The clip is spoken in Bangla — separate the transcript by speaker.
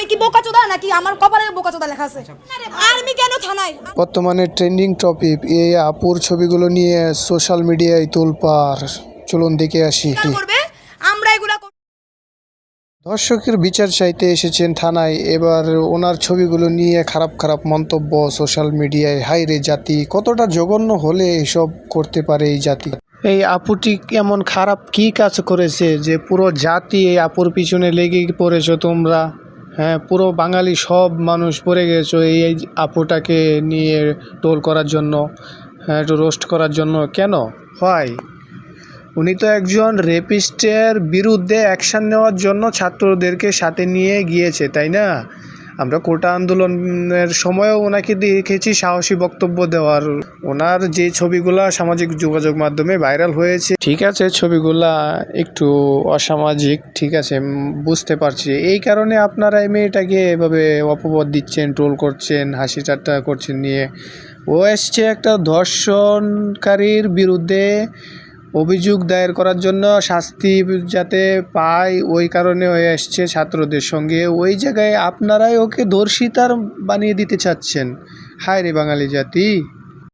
Speaker 1: আমি কি বোকাচোদা নাকি? আমার কপালে বোকাচোদা লেখা আছে। আর্মি কেন থানায়?
Speaker 2: বর্তমানে ট্রেন্ডিং টপিক এই আপুর ছবিগুলো নিয়ে সোশ্যাল মিডিয়ায় তোলপাড়। চলুন দেখে আসি
Speaker 1: করবে? আমরা এগুলা
Speaker 2: দর্শকের বিচার চাইতে এসেছেন থানায়। এবার ওনার ছবিগুলো নিয়ে খারাপ খারাপ মন্তব্য সোশ্যাল মিডিয়ায় হাই রে জাতি কতটা জঘন্য হলে এসব করতে পারে এই জাতি? এই আপুটি এমন খারাপ কি কাজ করেছে যে পুরো জাতি এই আপুর পিছনে লেগে পড়েছো তোমরা? হ্যাঁ পুরো বাঙালি সব মানুষ পড়ে গেছো এই আপুটাকে নিয়ে টোল করার জন্য হ্যাঁ একটু রোস্ট করার জন্য। কেন? হয় উনি তো একজন রেপিস্টের বিরুদ্ধে অ্যাকশান নেওয়ার জন্য ছাত্রদেরকে সাথে নিয়ে গিয়েছে, তাই না? আমরা কোটা আন্দোলনের সময়ও ওনাকে দেখেছি সাহসী বক্তব্য দেওয়ার। ওনার যে ছবিগুলা সামাজিক যোগাযোগ মাধ্যমে ভাইরাল হয়েছে। ঠিক আছে, ছবিগুলা একটু অসামাজিক, ঠিক আছে বুঝতে পারছি। এই কারণে আপনারা এই মেয়েটাকে এভাবে অপবাদ দিচ্ছেন ট্রোল করছেন, হাসি ঠাট্টা করছেন নিয়ে। ও এসছে একটা ধর্ষণকারীর বিরুদ্ধে অভিযোগ দায়ের করার জন্য শাস্তি যাতে পায়, ওই কারণে হয়ে আসছে ছাত্রদের সঙ্গে। ওই জায়গায় আপনারাই ওকে ধর্ষিতার বানিয়ে দিতে চাচ্ছেন। হায় রে বাঙালি জাতি।